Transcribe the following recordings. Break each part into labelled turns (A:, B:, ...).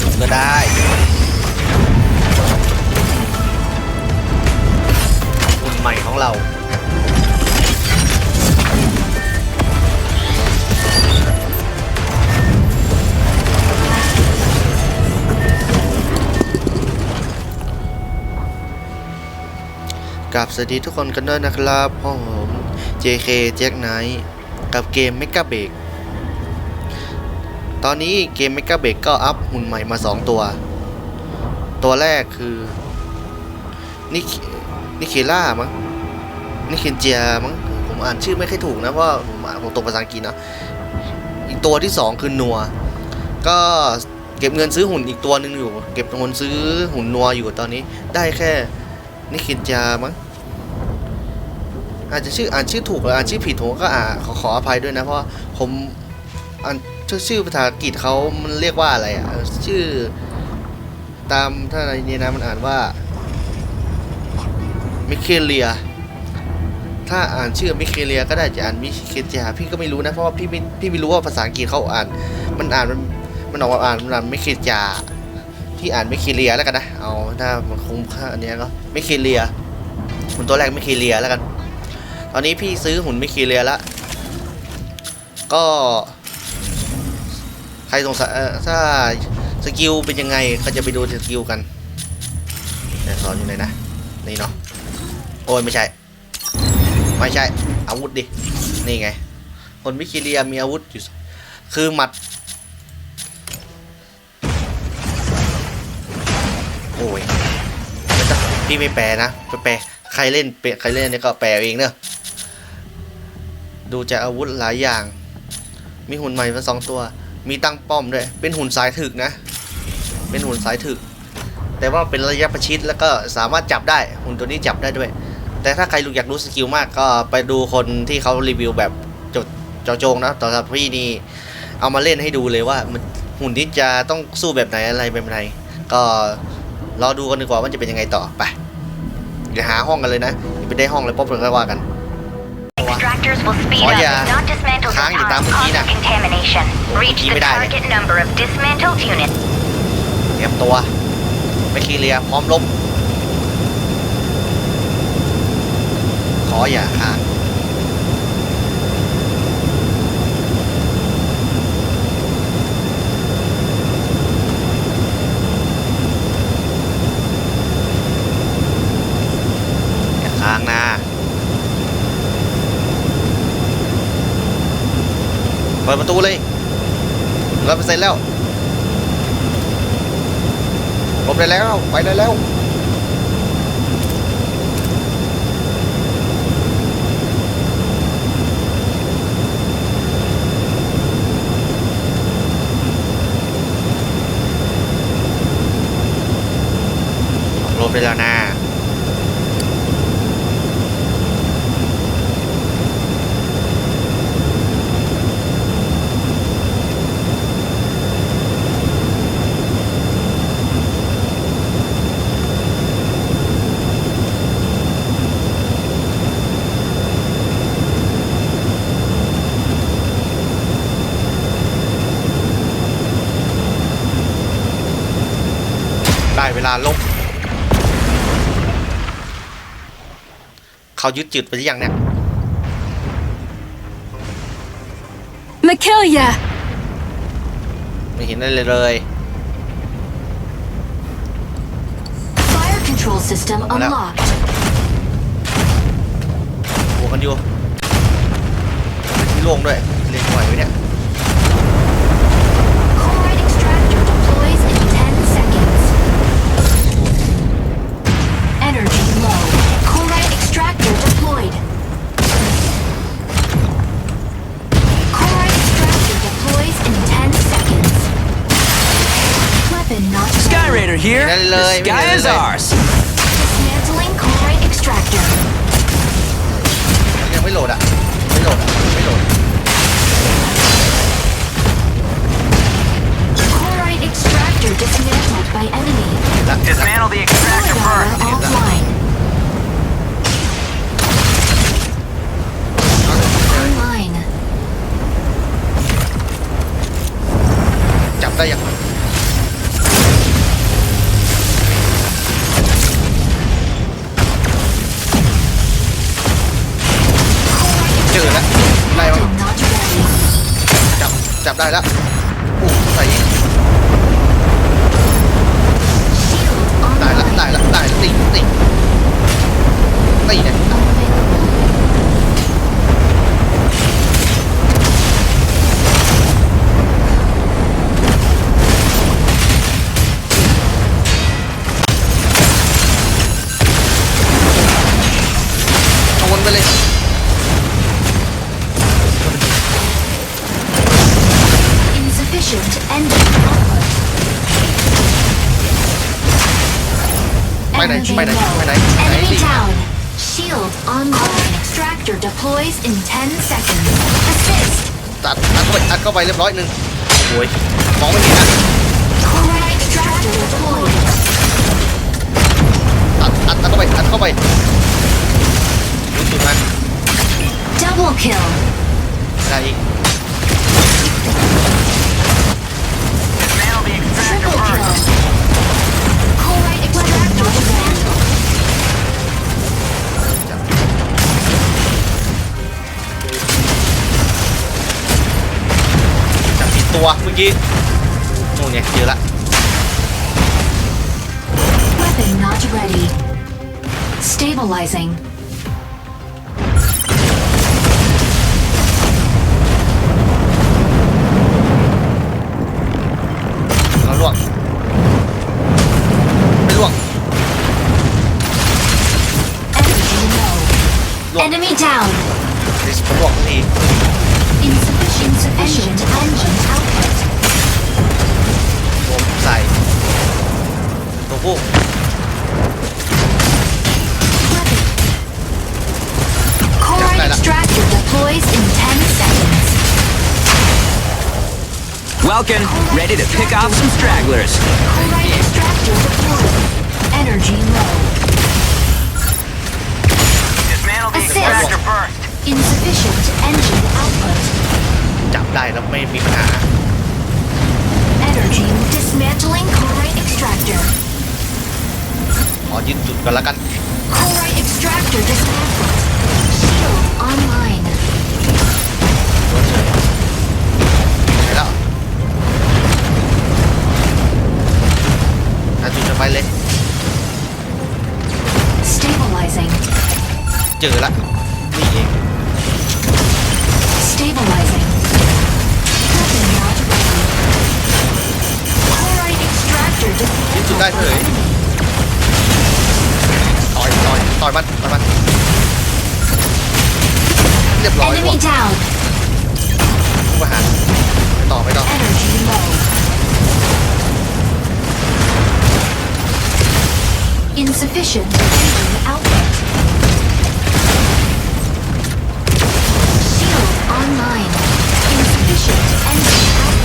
A: สูงก็ได้หุ่นใหม่ของเรากับสวัสดีทุกคนกันด้วยนะครับพ่อผม JK Jack Knight กับเกม Mega b r e a k ตอนนี้เกม Mega b r e a k ก็อัพหุ่นใหม่มา 2 ตัว ตัวแรกคือนินิเคล่ามั้งนิเคนเจียมั้งผมอ่านชื่อไม่ค่อยถูกนะเพราะผมอ่านผมตรงภาษาอังกฤษเนอะอีกตัวที่ 2 คือนัว ก็เก็บเงินซื้อหุ่นอีกตัวหนึ่งอยู่ เก็บเงินซื้อหุ่นนัวอยู่ตอนนี้ได้แค่นิคินจามั้งอาจจะชื่ออ่านชื่อถูกหรืออ่านชื่อผิดผมก็อ่าขอขออภัยด้วยนะเพราะผมอ่าน ชื่อชื่อภาษาอังกฤษเขามันเรียกว่าอะไรอะ ชื่อ ตามถ้าในนี้นะมันอ่านว่ามิเคเลีย ถ้าอ่านชื่อมิเคเลียก็ได้จะอ่านมิเคจาพี่ก็ไม่รู้นะ เพราะว่าพี่ไม่พี่ไม่รู้ว่าภาษาอังกฤษเขาอ่าน มันอ่านมันมันออกมาอ่านมันอ่านมิเคจาที่อ่านไม่คีเลียแล้วกันนะ เอาถ้ามันคุ้มค่าอันนี้ก็ไม่คีเลียหุ่นตัวแรกไม่คีเลียแล้วกัน ตอนนี้พี่ซื้อหุ่นไม่คีเลียแล้วก็ ใครสงสัยถ้าสกิลเป็นยังไงก็จะไปดูสกิลกันสอนอยู่ไหนนะนี่เนาะโอ้ยไม่ใช่ ไม่ใช่อาวุธดินี่ไง คนไม่คีเลียมีอาวุธอยู่คือหมัดโอ้ยพี่ไม่แปลนะไปแปลใครเล่นเปใครเล่นนี่ก็แปลเองเนอะดูจากอาวุธหลายอย่าง มีหุ่นใหม่มาสองตัว มีตั้งป้อมด้วย เป็นหุ่นสายถึกนะ เป็นหุ่นสายถึก แต่ว่าเป็นระยะประชิดแล้วก็สามารถจับได้ หุ่นตัวนี้จับได้ด้วย แต่ถ้าใครอยากรู้สกิลมากก็ไปดูคนที่เขารีวิวแบบจดจาะจงนะต่อจากพี่นี่เอามาเล่นให้ดูเลยว่ามันหุ่นนี้จะต้องสู้แบบไหนอะไรแบบไหน ก็รอดูกันดีกว่าว่าจะเป็นยังไงต่อไปเดี๋ยวหาห้องกันเลยนะย่าไปได้ห้องเลยป๊อปเลยก็ว่ากัน
B: Extractors will speed
A: Oh,
B: up
A: yeah.
B: if not dismantled in
A: ค้างอยู่ตาม
B: time,
A: เมื่อกี้น่ะ
B: causing contamination. Reach
A: เมื่อกี้
B: the
A: ไม่ได้เลย
B: target number of dismantled units.
A: เตรียมตัวไม่คีเรียพร้อมลบ ขออย่าห่างอย่าค้างนะเปิดประตูเลยร้อยเปอร์เซ็นต์แล้วหลบได้แล้ว ไปได้แล้วลบได้แล้วนะ ได้เวลาลบเขายึดจุดไปหรือยังเนี่ย
C: Makilia!
A: ไม่เห็นได้เลยเลย
C: Fire control system
A: Wala.
C: unlocked.
A: หัวกันอยู่ที่โล่งด้วยเล่นไหวไหมเนี่ย Hello,
D: this
A: guy
D: is ours.
A: ได้แล้วโอ้ใส่อีก
C: Shield
A: ได้ละได้ละได้ละตีตีตีเนี่ย ไปไหน
C: Energy
A: ไปไหน
C: low.
A: ไปไหนไปไหน
C: Enemy
A: ตี
C: down. Shield online. Extractor deploys in 10 seconds. Assist.
A: ตัดอัดเข้าไปอัดเข้าไปเรียบร้อยหนึ่งโอ้ยมองไม่เห็นนะ
C: Core extractor deployed.
A: อัดอัดอัดเข้าไปอัดเข้าไปรู้จุดมัน
C: Double kill.
A: ได้อีก
B: Dismantle
A: ตัวเมื่อกี้โน่นไงเจอละ
C: Weapon not ready. Stabilizing.
A: เราล่วงไม่ล่วง
C: Energy low.
A: Look.
C: Enemy down.
A: ดิสมันล่วงทันที
C: Insufficient
A: ตัวผู้
C: Weapon. Core
A: Just like that.
C: extractor deploys in 10 seconds.
D: Welcome, ready to pick off some stragglers.
C: Core extractor deployed. Energy low.
B: Dismantle the
C: Assist.
B: extractor first.
C: Insufficient engine output.
A: จับได้แล้วไม่มีปัญหา
C: Energy dismantling core extractor.
A: ขอยึดจุดกันแล้วกัน
C: Core extractor dismantled. Shield online.
A: ไปแล้วหาจุดจะไปเลย
C: Stabilizing.
A: เจอละนี่เอง
C: Stabilizing. Weapon not ready. Core extractor
A: ยึดจุดได้
C: dismantled.
A: เฉย ต่อยต่อยมันต่อยมันเรียบร้อย
C: Enemy down.
A: มาหาไปต่อไปต่อ
C: Energy low. Insufficient engine output. Shield online. Insufficient engine output.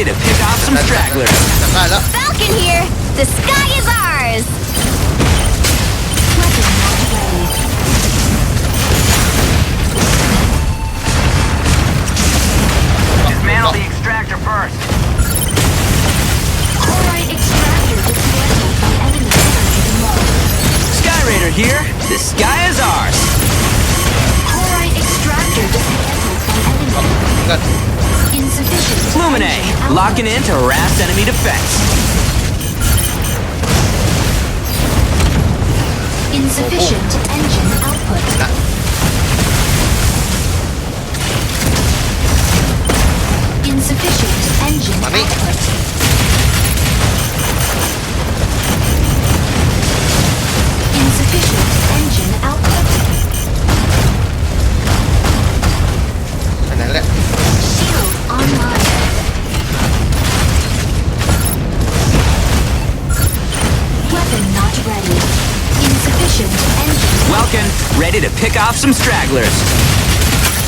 C: ready
D: to pick off some stragglers.
E: Falcon here! The sky is ours!
B: Dismantle the extractor first.
C: Extractor enemy
D: here. The sky is ours.
C: Alright, extractor dismantled by enemy. Oh,
D: Lumine, locking in to harass enemy defense.
C: Insufficient engine output.
A: นะ
C: Insufficient engine
A: Money.
C: output.
D: some stragglers.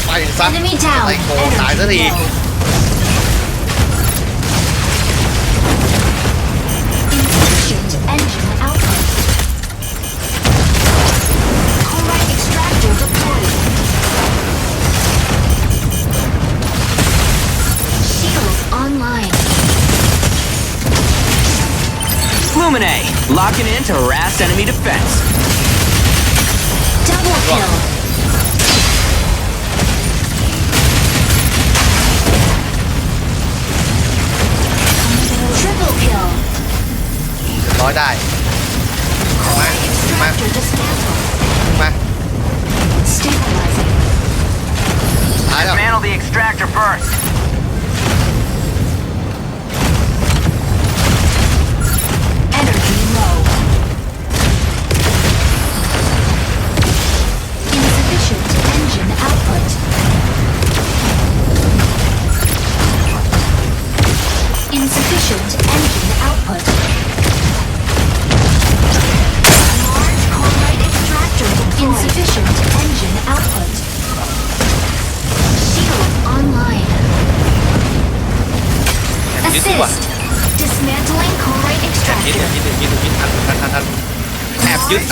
A: ไปซะ
C: Enemy down.
A: ไอ้โคตายซะที
C: Energy low. Insufficient engine output. Chloride extractor deployed. Shield online.
D: Lumine, locking in to harass enemy defense.
C: Double kill.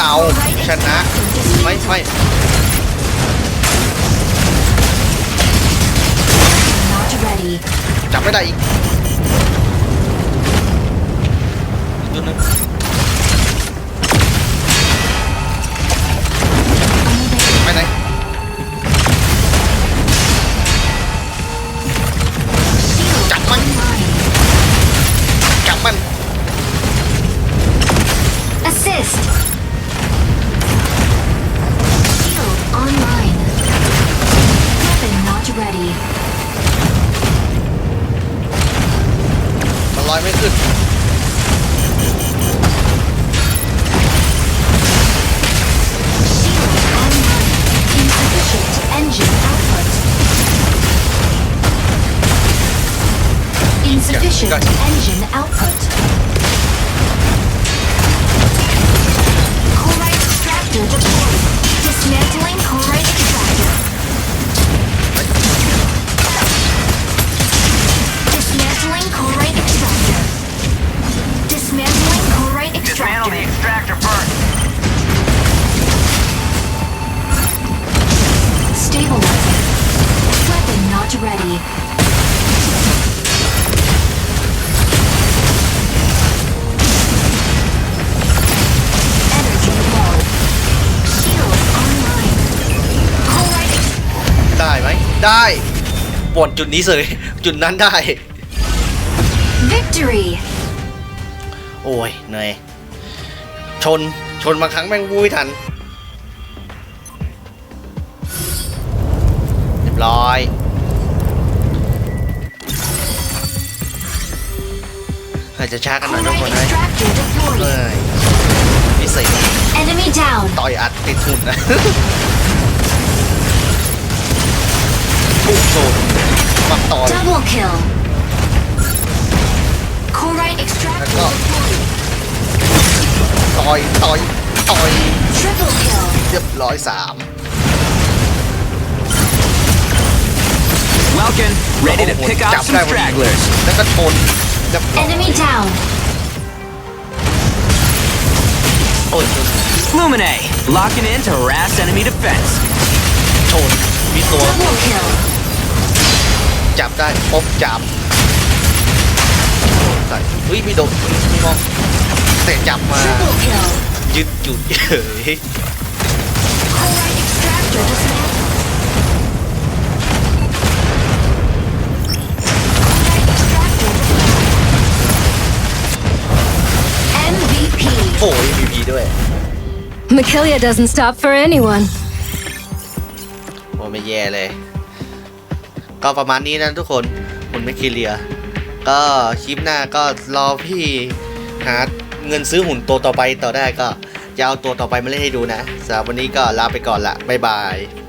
A: เอาชนะ ไม่ไม่
C: Not ready.
A: จับไม่ได้อีกอีก ได้ไหมได้ป่วนจุดนี้เลยจุดนั้นได้
C: Victory!
A: โอ้ยเหนื่อยชนชนบางครั้งแม่งวุ้ยทันเรียบร้อยอาจจะช้ากันหน่อยทุกคน
C: Chloride
A: นะ
C: extractor
A: เอ้
C: deployed.
A: ยพิเศษ
C: Enemy down.
A: ต่อยอัดติดหุ่นนะ ปุ๊บโดนมาต่อย
C: Double kill. Chloride extractor
A: Let's go.
C: deployed.
A: ต่อย ต่อย ต่อย
C: Triple kill.
A: เรียบร้อยสาม
D: Welcome, ready to pick off some stragglers.
A: แล้วก็ชนเรียบร้อย
C: Enemy down.
A: โอ้ย
D: Lumine, locking in to harass enemy defense.
A: ชน มีตัว
C: Double kill.
A: จับได้พบจับใส่เฮ้ยไม่โดนไม่มองแต่จับมา
C: Triple kill.
A: ยึดจุดเฉย
C: Chloride extractor dismantled. Chloride extractor deployed. MVP.
A: โอ้ยมีพีด้วย
E: Makilia doesn't stop for anyone.
A: โอ้ไม่แย่เลย ก็ประมาณนี้นะทุกคนคุณไม่คิเลีย ก็คลิปหน้าก็รอพี่หาเงินซื้อหุ่นตัวต่อไปต่อได้ก็จะเอาตัวต่อไปมาเล่นให้ดูนะสำหรับวันนี้ก็ลาไปก่อนละบ๊ายบาย